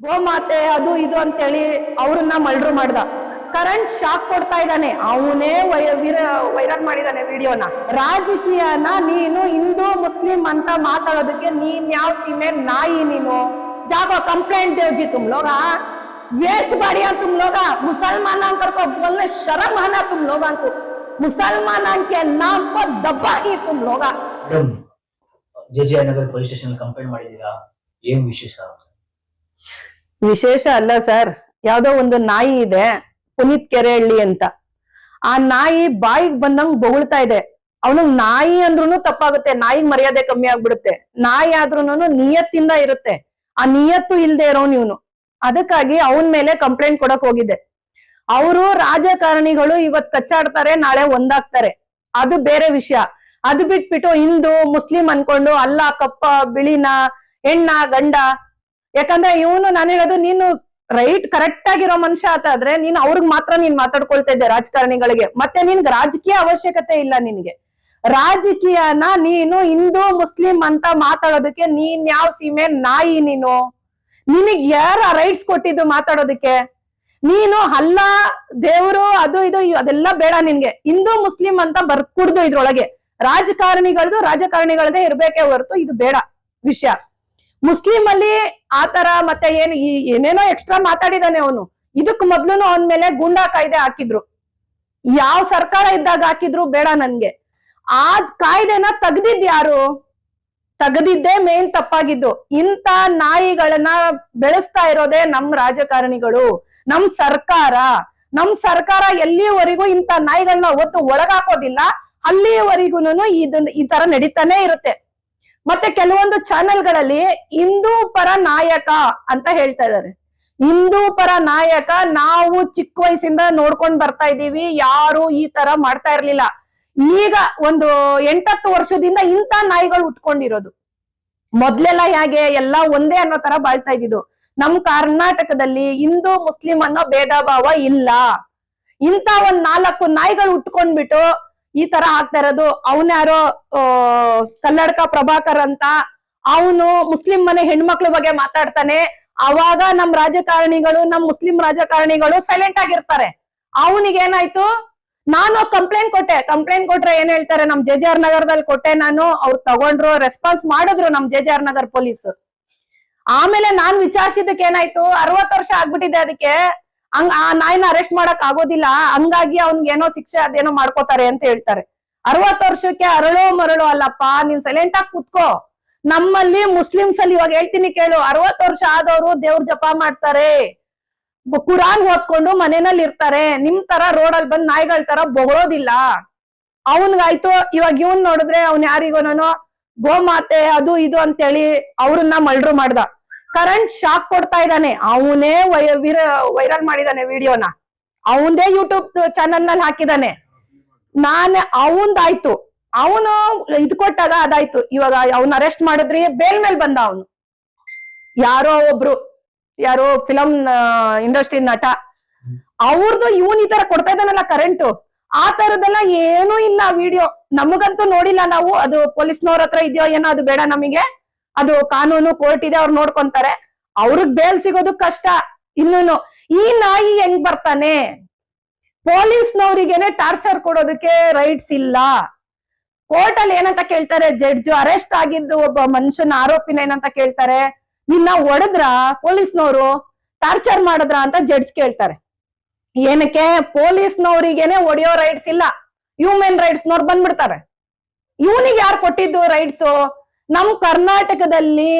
ಗೋಮಾತೆ ಅದು ಇದು ಅಂತೇಳಿ ಅವ್ರನ್ನ ಮಲ್ಡ್ರು ಮಾಡ್ದ. ಕರೆಂಟ್ ಶಾಕ್ ಕೊಡ್ತಾ ಇದ್ದಾನೆ. ಅವನೇ ವೈರ ವೈರಲ್ ಮಾಡಿದಾನೆ ವಿಡಿಯೋನ. ರಾಜಕೀಯನ ನೀನು ಹಿಂದೂ, ಮುಸ್ಲಿಂ ಅಂತ ಮಾತಾಡೋದಕ್ಕೆ ನೀನ್ ಯಾವ ಸೀಮೆ ನಾಯಿ ನೀನು? ಜಾಗ, ಕಂಪ್ಲೇಂಟ್ ದೇವ್ಜಿ ತುಮ್ ವೇಸ್ಟ್ ಬಾಡಿಯಾ ಅಂತ ಲೋಗ ಮುಸಲ್ಮಾನ ಅಂತ बोलने ಶರಮಾನ ಆನ ತುಮ್ ಮುಸಲ್ಮಾನ ಅಂಕೆ ನಾಮ್ ದಬ್ಬಾಗಿ ತುಮ್ J J Nagar police station complaint ಮಾಡಿದೀರಾ ಏನ್ ವಿಶೇಷ? ವಿಶೇಷ ಅಲ್ಲ ಸರ್. ಯಾವ್ದೋ ಒಂದು ನಾಯಿ ಇದೆ, ಪುನೀತ್ ಕೆರೆಹಳ್ಳಿ ಅಂತ. ಆ ನಾಯಿ ಬಾಯಿಗೆ ಬಂದಂಗ್ ಬೊಗಳ್ತಾ ಇದೆ. ಅವನು ನಾಯಿ ಅಂದ್ರೂ ತಪ್ಪಾಗುತ್ತೆ, ನಾಯಿಗ್ ಮರ್ಯಾದೆ ಕಮ್ಮಿ ಆಗ್ಬಿಡುತ್ತೆ. ನಾಯಿ ಆದ್ರೂನು ನಿಯತ್ತಿಂದ ಇರುತ್ತೆ. ಆ ನಿಯತ್ತು ಇಲ್ದೆ ಇರೋನ್ ಇವನು. ಅದಕ್ಕಾಗಿ ಅವನ್ ಮೇಲೆ ಕಂಪ್ಲೇಂಟ್ ಕೊಡಕ್ ಹೋಗಿದೆ. ಅವರು ರಾಜಕಾರಣಿಗಳು ಇವತ್ ಕಚ್ಚಾಡ್ತಾರೆ, ನಾಳೆ ಒಂದಾಗ್ತಾರೆ. ಅದು ಬೇರೆ ವಿಷಯ. ಅದು ಬಿಟ್ಬಿಟ್ಟು ಹಿಂದೂ, ಮುಸ್ಲಿಂ ಅನ್ಕೊಂಡು ಅಲ್ಲ, ಕಪ್ಪ, ಬಿಳಿನ, ಹೆಣ್ಣ, ಗಂಡ ಯಾಕಂದ್ರೆ ಇವನು ನಾನು ಹೇಳೋದು ನೀನು ರೈಟ್ ಕರೆಕ್ಟ್ ಆಗಿರೋ ಮನುಷ್ಯ ಆತಾದ್ರೆ ನೀನ್ ಅವ್ರಿಗೆ ಮಾತ್ರ ನೀನ್ ಮಾತಾಡ್ಕೊಳ್ತಾ ಇದ್ದೆ ರಾಜಕಾರಣಿಗಳಿಗೆ. ಮತ್ತೆ ನಿನ್ಗೆ ರಾಜಕೀಯ ಅವಶ್ಯಕತೆ ಇಲ್ಲ ನಿನ್ಗೆ. ರಾಜಕೀಯನ ನೀನು ಹಿಂದೂ, ಮುಸ್ಲಿಂ ಅಂತ ಮಾತಾಡೋದಕ್ಕೆ ನೀನ್ ಯಾವ ಸೀಮೆ ನಾಯಿ ನೀನು? ನಿನಗ್ ಯಾರ ರೈಟ್ಸ್ ಕೊಟ್ಟಿದ್ದು ಮಾತಾಡೋದಕ್ಕೆ? ನೀನು ಅಲ್ಲ, ದೇವ್ರು, ಅದು ಇದು ಅದೆಲ್ಲ ಬೇಡ ನಿನ್ಗೆ. ಹಿಂದೂ, ಮುಸ್ಲಿಂ ಅಂತ ಬರ್ಕುಡ್ದು ಇದ್ರೊಳಗೆ. ರಾಜಕಾರಣಿಗಳದು ರಾಜಕಾರಣಿಗಳದೇ ಇರ್ಬೇಕೇ ಹೊರತು ಇದು ಬೇಡ ವಿಷಯ. ಮುಸ್ಲಿಂ ಅಲ್ಲಿ ಆತರ ಮತ್ತೆ ಏನ್ ಏನೇನೋ ಎಕ್ಸ್ಟ್ರಾ ಮಾತಾಡಿದಾನೆ ಅವನು. ಇದಕ್ ಮೊದ್ಲು ಅವನ್ ಮೇಲೆ ಗೂಂಡಾ ಕಾಯ್ದೆ ಹಾಕಿದ್ರು. ಯಾವ ಸರ್ಕಾರ ಇದ್ದಾಗ ಹಾಕಿದ್ರು ಬೇಡ ನನ್ಗೆ. ಆ ಕಾಯ್ದೆನ ತೆಗ್ದಿದ್ ಯಾರು? ತೆಗ್ದಿದ್ದೇ ಮೇನ್ ತಪ್ಪಾಗಿದ್ದು. ಇಂತ ನಾಯಿಗಳನ್ನ ಬೆಳೆಸ್ತಾ ಇರೋದೇ ನಮ್ ರಾಜಕಾರಣಿಗಳು. ನಮ್ ಸರ್ಕಾರ. ನಮ್ ಸರ್ಕಾರ ಎಲ್ಲಿವರೆಗೂ ಇಂತ ನಾಯಿಗಳನ್ನ ಒತ್ತು ಒಳಗಾಕೋದಿಲ್ಲ. ಅಲ್ಲಿವರೆಗೂನು ಇದನ್ನ ಈ ತರ ನಡೀತಾನೆ ಇರುತ್ತೆ. ಮತ್ತೆ ಕೆಲವೊಂದು ಚಾನೆಲ್ಗಳಲ್ಲಿ ಹಿಂದೂ ಪರ ನಾಯಕ ಅಂತ ಹೇಳ್ತಾ ಇದ್ದಾರೆ. ಹಿಂದೂ ಪರ ನಾಯಕ ನಾವು ಚಿಕ್ಕ ವಯಸ್ಸಿಂದ ನೋಡ್ಕೊಂಡ್ ಬರ್ತಾ ಇದೀವಿ ಯಾರು ಈ ತರ ಮಾಡ್ತಾ ಇರ್ಲಿಲ್ಲ. ಈಗ ಒಂದು ಎಂಟತ್ತು ವರ್ಷದಿಂದ ಇಂಥ ನಾಯಿಗಳು ಉಟ್ಕೊಂಡಿರೋದು ಮೊದ್ಲೆಲ್ಲ ಹೇಗೆ ಎಲ್ಲ ಒಂದೇ ಅನ್ನೋ ತರ ಬಾಳ್ತಾ ಇದ್ದಿದ್ದು. ನಮ್ ಕರ್ನಾಟಕದಲ್ಲಿ ಹಿಂದೂ ಮುಸ್ಲಿಂ ಅನ್ನೋ ಭೇದ ಭಾವ ಇಲ್ಲ. ಇಂತ ಒಂದ್ ನಾಲ್ಕು ನಾಯಿಗಳು ಉಟ್ಕೊಂಡ್ಬಿಟ್ಟು ಈ ತರ ಆಗ್ತಾ ಇರೋದು. ಅವನ ಯಾರೋ ಕಲ್ಲಡ್ಕ ಪ್ರಭಾಕರ್ ಅಂತ ಅವನು ಮುಸ್ಲಿಂ ಮನೆ ಹೆಣ್ಮಕ್ಳ ಬಗ್ಗೆ ಮಾತಾಡ್ತಾನೆ. ಅವಾಗ ನಮ್ ರಾಜಕಾರಣಿಗಳು, ನಮ್ ಮುಸ್ಲಿಂ ರಾಜಕಾರಣಿಗಳು ಸೈಲೆಂಟ್ ಆಗಿರ್ತಾರೆ. ಅವನಿಗೆ ಏನಾಯ್ತು? ನಾನು ಕಂಪ್ಲೇಂಟ್ ಕೊಟ್ಟೆ. ಕಂಪ್ಲೇಂಟ್ ಕೊಟ್ರೆ ಏನ್ ಹೇಳ್ತಾರೆ? ನಮ್ ಜೆ ನಗರದಲ್ಲಿ ಕೊಟ್ಟೆ ನಾನು. ಅವ್ರು ತಗೊಂಡ್ರು ರೆಸ್ಪಾನ್ಸ್ ಮಾಡಿದ್ರು ನಮ್ ಜೆ ನಗರ್ ಪೊಲೀಸ್. ಆಮೇಲೆ ನಾನ್ ವಿಚಾರಿಸಿದಕ್ಕೆ ಏನಾಯ್ತು? ಅರವತ್ ವರ್ಷ ಆಗ್ಬಿಟ್ಟಿದೆ ಅದಕ್ಕೆ. ಹಂಗ ಆ ನಾಯಿನ ಅರೆಸ್ಟ್ ಮಾಡಕ್ ಆಗೋದಿಲ್ಲ. ಹಂಗಾಗಿ ಅವ್ನ್ಗೆ ಏನೋ ಶಿಕ್ಷೆ ಅದೇನೋ ಮಾಡ್ಕೋತಾರೆ ಅಂತ ಹೇಳ್ತಾರೆ. ಅರವತ್ ವರ್ಷಕ್ಕೆ ಅರಳೋ ಮರಳೋ ಅಲ್ಲಪ್ಪ, ನೀನ್ ಸೈಲೆಂಟ್ ಆಗಿ ಕುತ್ಕೋ. ನಮ್ಮಲ್ಲಿ ಮುಸ್ಲಿಮ್ಸ್ ಅಲ್ಲಿ ಇವಾಗ ಹೇಳ್ತೀನಿ ಕೇಳು ಅರವತ್ ವರ್ಷ ಆದವರು ದೇವ್ರ ಜಪ ಮಾಡ್ತಾರೆ. ಕುರಾನ್ ಓದ್ಕೊಂಡು ಮನೆಯಲ್ಲಿ ಇರ್ತಾರೆ. ನಿಮ್ ತರ ರೋಡ್ ಅಲ್ಲಿ ಬಂದ್ ನಾಯಿಗಳ ತರ ಬೊಗಳೋದಿಲ್ಲ. ಅವನ್ಗಾಯ್ತು, ಇವಾಗ ಇವನ್ ನೋಡಿದ್ರೆ ಅವ್ನ್ ಯಾರಿಗೋನೋ ಗೋಮಾತೆ ಅದು ಇದು ಅಂತೇಳಿ ಅವ್ರನ್ನ ಮಳ್ರು ಮಾಡ್ದ. ಕರೆಂಟ್ ಶಾಕ್ ಕೊಡ್ತಾ ಇದ್ದಾನೆ. ಅವನೇ ವೈರಲ್ ಮಾಡಿದಾನೆ ವಿಡಿಯೋನ ಅವಂದೇ ಯೂಟ್ಯೂಬ್ ಚಾನಲ್ನಲ್ಲಿ ಹಾಕಿದಾನೆ ನಾನ್ ಅವಂದಾಯ್ತು ಅವನು ಇದ್ ಕೊಟ್ಟಾಗ ಅದಾಯ್ತು. ಇವಾಗ ಅವನ್ ಅರೆಸ್ಟ್ ಮಾಡಿದ್ರಿ ಬೇಲ್ ಮೇಲೆ ಬಂದ ಅವನು. ಯಾರೋ ಒಬ್ರು, ಯಾರೋ ಫಿಲಂ ಇಂಡಸ್ಟ್ರಿ ನಟ. ಅವ್ರದ್ದು ಇವನ್ ಈ ತರ ಕೊಡ್ತಾ ಇದ್ದಾನಲ್ಲ ಕರೆಂಟ್ ಆ ತರದೆಲ್ಲ ಏನೂ ಇಲ್ಲ ವಿಡಿಯೋ ನಮಗಂತೂ ನೋಡಿಲ್ಲ ನಾವು. ಅದು ಪೊಲೀಸ್ನವ್ರ ಹತ್ರ ಇದೆಯೋ ಏನೋ ಅದು ಬೇಡ ನಮಗೆ. ಅದು ಕಾನೂನು ಕೋರ್ಟ್ ಇದೆ, ಅವ್ರು ನೋಡ್ಕೊಂತಾರೆ. ಅವ್ರಿಗೆ ಬೇಲ್ ಸಿಗೋದು ಕಷ್ಟ. ಇನ್ನೂನು, ಈ ನಾಯಿ ಹೆಂಗ್ ಬರ್ತಾನೆ? ಪೊಲೀಸ್ನವರಿಗೇನೆ ಟಾರ್ಚರ್ ಕೊಡೋದಕ್ಕೆ ರೈಟ್ಸ್ ಇಲ್ಲ. ಕೋರ್ಟ್ ಅಲ್ಲಿ ಏನಂತ ಕೇಳ್ತಾರೆ? ಜಡ್ಜ್ ಅರೆಸ್ಟ್ ಆಗಿದ್ದು ಒಬ್ಬ ಮನುಷ್ಯನ ಆರೋಪಿನ ಏನಂತ ಕೇಳ್ತಾರೆ? ನಿನ್ನ ಹೊಡೆದ್ರ? ಪೊಲೀಸ್ನವರು ಟಾರ್ಚರ್ ಮಾಡಿದ್ರ ಅಂತ ಜಡ್ಜ್ ಕೇಳ್ತಾರೆ. ಏನಕ್ಕೆ? ಪೊಲೀಸ್ನವರಿಗೇನೆ ಒಡೆಯೋ ರೈಟ್ಸ್ ಇಲ್ಲ. ಹ್ಯೂಮನ್ ರೈಟ್ಸ್ ನವ್ರು ಬಂದ್ಬಿಡ್ತಾರೆ. ಇವನಿಗೆ ಯಾರು ಕೊಟ್ಟಿದ್ದು ರೈಟ್ಸ್? ನಮ್ ಕರ್ನಾಟಕದಲ್ಲಿ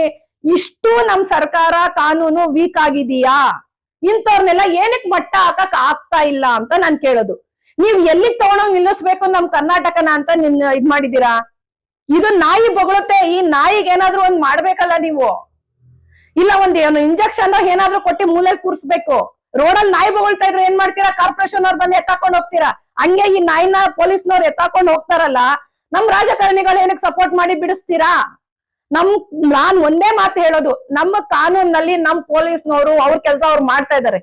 ಇಷ್ಟು ನಮ್ ಸರ್ಕಾರ ಕಾನೂನು ವೀಕ್ ಆಗಿದೀಯಾ? ಇಂಥವ್ರನ್ನೆಲ್ಲ ಏನಕ್ ಮಟ್ಟ ಹಾಕಕ್ ಆಗ್ತಾ ಇಲ್ಲ ಅಂತ ನಾನ್ ಕೇಳೋದು. ನೀವ್ ಎಲ್ಲಿ ತಗೊಂಡೋಗ್ ನಿಲ್ಲಿಸ್ಬೇಕು ನಮ್ ಕರ್ನಾಟಕನ ಅಂತ ನಿನ್ ಇದ್ ಮಾಡಿದೀರಾ ಇದು ನಾಯಿ ಬೊಗಳುತ್ತೆ, ಈ ನಾಯಿಗೆ ಏನಾದ್ರು ಒಂದ್ ಮಾಡ್ಬೇಕಲ್ಲ ನೀವು? ಇಲ್ಲ ಒಂದ್ ಏನು ಇಂಜೆಕ್ಷನ್ ಏನಾದ್ರು ಕೊಟ್ಟಿ ಮೂಲೆಯಲ್ಲಿ ಕೂರ್ಸ್ಬೇಕು. ರೋಡಲ್ಲಿ ನಾಯಿ ಬೊಗಳ್ತಾ ಇದ್ರೆ ಏನ್ ಮಾಡ್ತೀರಾ? ಕಾರ್ಪೊರೇಷನ್ ಅವ್ರು ಬಂದು ಎತ್ತಾಕೊಂಡ್ ಹೋಗ್ತೀರಾ? ಹಂಗೆ ಈ ನಾಯಿನ ಪೊಲೀಸ್ನವ್ರು ಎತ್ತಾಕೊಂಡ್ ಹೋಗ್ತಾರಲ್ಲ, ನಮ್ ರಾಜಕಾರಣಿಗಳು ಏನಕ್ಕೆ ಸಪೋರ್ಟ್ ಮಾಡಿ ಬಿಡಿಸ್ತೀರಾ? ನಮ್, ನಾನ್ ಒಂದೇ ಮಾತು ಹೇಳೋದು, ನಮ್ಮ ಕಾನೂನಲ್ಲಿ ನಮ್ ಪೊಲೀಸ್ನವರು ಅವ್ರ ಕೆಲಸ ಅವ್ರು ಮಾಡ್ತಾ ಇದಾರೆ.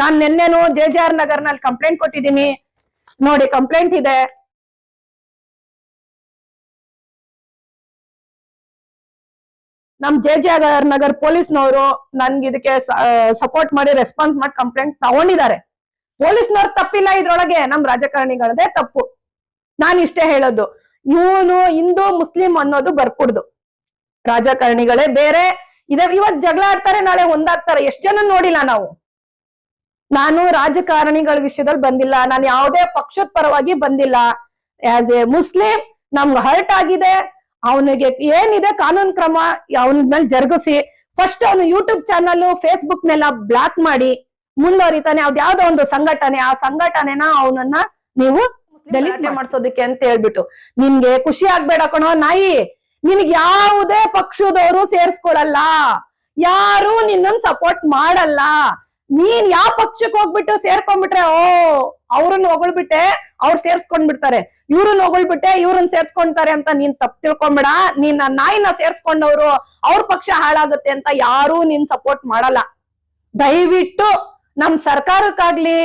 ನಾನ್ ನಿನ್ನೆನು ಜೆ ಜೆ ಆರ್ ನಗರ್ನಲ್ಲಿ ಕಂಪ್ಲೇಂಟ್ ಕೊಟ್ಟಿದ್ದೀನಿ. ನೋಡಿ, ಕಂಪ್ಲೇಂಟ್ ಇದೆ. ನಮ್ ಜೆ ಜೆ ಆರ್ ನಗರ್ ಪೊಲೀಸ್ನವರು ನನ್ಗೆ ಇದಕ್ಕೆ ಸಪೋರ್ಟ್ ಮಾಡಿ ರೆಸ್ಪಾನ್ಸ್ ಮಾಡಿ ಕಂಪ್ಲೇಂಟ್ ತಗೊಂಡಿದ್ದಾರೆ. ಪೊಲೀಸ್ನವ್ರ ತಪ್ಪಿಲ್ಲ ಇದ್ರೊಳಗೆ, ನಮ್ ರಾಜಕಾರಣಿಗಳದೇ ತಪ್ಪು. ನಾನ್ ಇಷ್ಟೇ ಹೇಳೋದು. ಇವನು ಹಿಂದೂ, ಮುಸ್ಲಿಂ ಅನ್ನೋದು ಬರ್ಕೂಡ್ದು. ರಾಜಕಾರಣಿಗಳೇ ಬೇರೆ. ಇದೇ ಇವತ್ ಜಗಳ ಆಡ್ತಾರೆ ನಾಳೆ ಒಂದಾಗ್ತಾರೆ. ಎಷ್ಟು ಜನ ನೋಡಿಲ್ಲ ನಾವು. ನಾನು ರಾಜಕಾರಣಿಗಳ ವಿಷಯದಲ್ಲಿ ಬಂದಿಲ್ಲ. ನಾನು ಯಾವುದೇ ಪಕ್ಷದ ಪರವಾಗಿ ಬಂದಿಲ್ಲ. ಆಸ್ ಎ ಮುಸ್ಲಿಂ ನಮ್ಗೆ ಹರ್ಟ್ ಆಗಿದೆ. ಅವನಿಗೆ ಏನಿದೆ ಕಾನೂನು ಕ್ರಮ ಅವನ ಮೇಲೆ ಜರುಗಿಸಿ. ಫಸ್ಟ್ ಅವನು ಯೂಟ್ಯೂಬ್ ಚಾನಲ್ ಫೇಸ್ಬುಕ್ ನೆಲ್ಲ ಬ್ಲಾಕ್ ಮಾಡಿ. ಮುಂದುವರಿತಾನೆ ಯಾವ್ದೋ ಒಂದು ಸಂಘಟನೆ. ಆ ಸಂಘಟನೆನ ಅವನನ್ನ ನೀವು ಡೆಲಿಟ್ ಮಾಡಿಸೋದಕ್ಕೆ ಅಂತ ಹೇಳ್ಬಿಟ್ಟು. ನಿಮ್ಗೆ ಖುಷಿ ಆಗ್ಬೇಡ ಕಣೋ ನಾಯಿ. ನಿನ್ಗೆ ಯಾವುದೇ ಪಕ್ಷದವರು ಸೇರ್ಸ್ಕೊಳಲ್ಲ. ಯಾರು ನಿನ್ನನ್ ಸಪೋರ್ಟ್ ಮಾಡಲ್ಲ. ನೀನ್ ಯಾವ ಪಕ್ಷಕ್ಕೆ ಹೋಗ್ಬಿಟ್ಟು ಸೇರ್ಕೊಂಡ್ಬಿಟ್ರೆ, ಓ, ಅವ್ರನ್ನ ಹೊಗಳ್ಬಿಟ್ಟೆ, ಅವ್ರು ಸೇರ್ಸ್ಕೊಂಡ್ ಬಿಡ್ತಾರೆ ಇವ್ರನ್ನ ಹೊಗಳ್ಬಿಟ್ಟೆ, ಇವ್ರನ್ನ ಸೇರ್ಸ್ಕೊಂತಾರೆ ಅಂತ ನೀನ್ ತಪ್ಪು ತಿಳ್ಕೊಂಬಿಡ. ನೀನ್ ಆ ನಾಯಿನ ಸೇರ್ಸ್ಕೊಂಡವ್ರು ಅವ್ರ ಪಕ್ಷ ಹಾಳಾಗುತ್ತೆ ಅಂತ ಯಾರು ನಿನ್ ಸಪೋರ್ಟ್ ಮಾಡಲ್ಲ. ದಯವಿಟ್ಟು ನಮ್ ಸರ್ಕಾರಕ್ಕಾಗ್ಲಿ,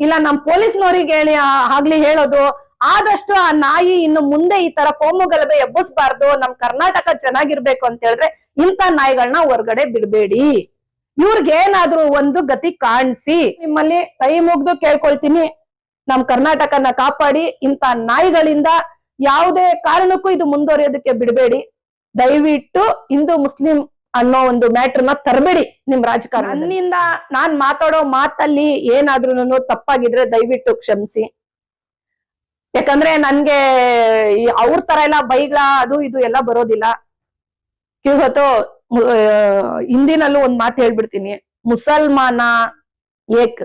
ಇಲ್ಲ ನಮ್ ಪೊಲೀಸ್ನವ್ರಿಗೆ ಹೇಳಿ ಆಗ್ಲಿ ಹೇಳೋದು ಆದಷ್ಟು ಆ ನಾಯಿ ಇನ್ನು ಮುಂದೆ ಈ ತರ ಕೋಮು ಗಲಭೆ ಎಬ್ಬಿಸ್ಬಾರ್ದು, ನಮ್ ಕರ್ನಾಟಕ ಚೆನ್ನಾಗಿರ್ಬೇಕು ಅಂತ ಹೇಳಿದ್ರೆ ಇಂಥ ನಾಯಿಗಳನ್ನ ಹೊರ್ಗಡೆ ಬಿಡ್ಬೇಡಿ. ಇವ್ರಿಗೇನಾದ್ರೂ ಒಂದು ಗತಿ ಕಾಣಿಸಿ. ನಿಮ್ಮಲ್ಲಿ ಕೈ ಮುಗ್ದು ಕೇಳ್ಕೊಳ್ತೀನಿ. ನಮ್ ಕರ್ನಾಟಕನ ಕಾಪಾಡಿ. ಇಂಥ ನಾಯಿಗಳಿಂದ ಯಾವುದೇ ಕಾರಣಕ್ಕೂ ಇದು ಮುಂದುವರಿಯೋದಕ್ಕೆ ಬಿಡಬೇಡಿ. ದಯವಿಟ್ಟು ಹಿಂದೂ, ಮುಸ್ಲಿಂ ಅನ್ನೋ ಒಂದು ಮ್ಯಾಟ್ರನ್ನ ತರಬೇಡಿ ನಿಮ್ ರಾಜಕಾರಣ ನನ್ನಿಂದ ನಾನ್ ಮಾತಾಡೋ ಮಾತಲ್ಲಿ ಏನಾದ್ರೂ ತಪ್ಪಾಗಿದ್ರೆ ದಯವಿಟ್ಟು ಕ್ಷಮಿಸಿ. ಯಾಕಂದ್ರೆ ನನ್ಗೆ ಈ ಅವ್ರ ತರ ಎಲ್ಲ ಬೈಗಳ ಅದು ಇದು ಎಲ್ಲ ಬರೋದಿಲ್ಲ ಇವತ್ತು ಹಿಂದಿನಲ್ಲೂ ಒಂದ್ ಮಾತು ಹೇಳ್ಬಿಡ್ತೀನಿ ಮುಸಲ್ಮಾನ ಏಕ್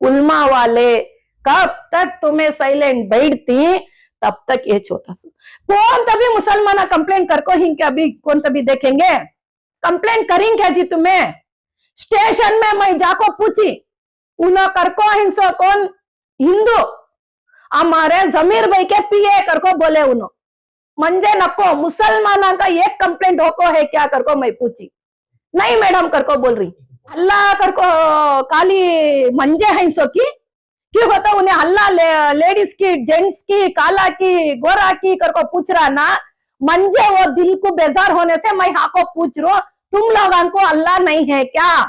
ಉಲ್ಮಾ ವಾಲೆ ಕಬ್ ತಕ್ ತುಮೆ ಸೈಲೆಂಟ್ बैठती तब तक ये छोटा सा कौन तभी मुसलमान कंप्लेंट कर को हिंग के अभी कौन तभी देखेंगे कंप्लेंट करेंगे क्या जी तुम्हें स्टेशन में मैं जाको पूछी उन्हें कर को हिंसो कौन हिंदू हमारे जमीर भाई के पीए कर को बोले उन्हों मंजे नको मुसलमान का एक कंप्लेंट होको है क्या कर को मैं पूछी? नहीं मैडम कर को बोल रही। अल्लाह कर को काली मंजे है सो की? क्यों बता उन्हें अल्लाह ले, लेडीज़ की जेंट्स की काला की गोरा की कर को पूछ रहा ना? मंजे वो दिल को बेजार होने से मैं हाँ को पूछ रो तुम लोग को अल्लाह नहीं है क्या?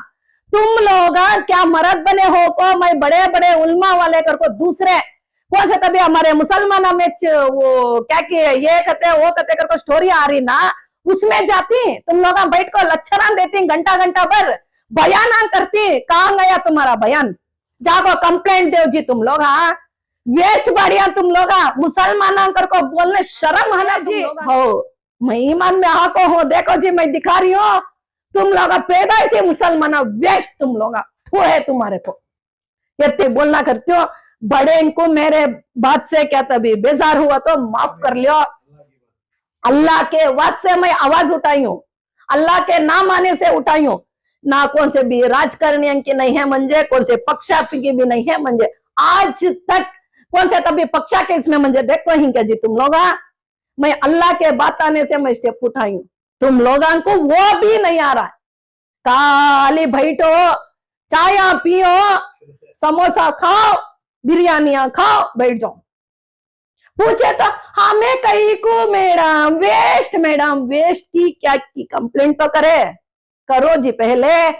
तुम लोग क्या मर्द बने हो को? मैं बड़े बड़े उल्मा वाले कर को दूसरे कौन से तभी हमारे मुसलमान में वो क्या कि ये कहते वो कहते कर को स्टोरी आ रही ना उसमें जाती तुम लोग बैठ कर लच्छना देती घंटा घंटा भर बयान करती कहाँ गया तुम्हारा बयान? जाको कंप्लेंट दो जी तुम लोग हाँ। वेस्ट बढ़िया तुम लोग मुसलमान कर को बोलने शर्म है ना जी। हो। मैं ईमान में आको हो देखो जी मैं दिखा रही हूँ। तुम लोग पैदा से मुसलमान वेस्ट तुम लोग है तुम्हारे को। ये बोलना करती हो बड़े इनको मेरे बात से क्या तभी? बेजार हुआ तो माफ़ कर लियो। अल्लाह के वाद से मैं आवाज़ उठाई हूँ। अल्लाह के नाम आने से उठाई हूँ। ना कौन से भी राजकारणियों की नहीं है मंजे कौन से पक्षा की भी नहीं है मंजे। आज तक कौन से तभी पक्षा के इसमें मंजे? देखो ही क्या जी तुम लोग? मैं अल्लाह के बात आने से मैं स्टेप उठाई हूँ। तुम लोग को वो भी नहीं आ रहा है। काली बैठो चाय पियो समोसा खाओ। बिरयानियाँ खाओ बैठ जाओ। पूछे तो हमें कहीं को मैडम वेस्ट मैडम वेस्ट की क्या की कंप्लेंट तो करे? करो जी पहले।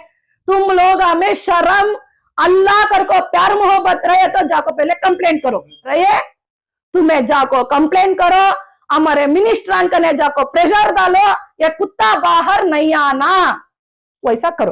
तुम लोग हमें शर्म, अल्लाह कर को प्यार, मोहब्बत, रहे तो जाको पहले कंप्लेंट करो। रहे तुम्हें जाको कंप्लेंट करो, हमारे मिनिस्टर ने जाको प्रेशर डालो, ये कुत्ता बाहर नहीं आना। वैसा करो।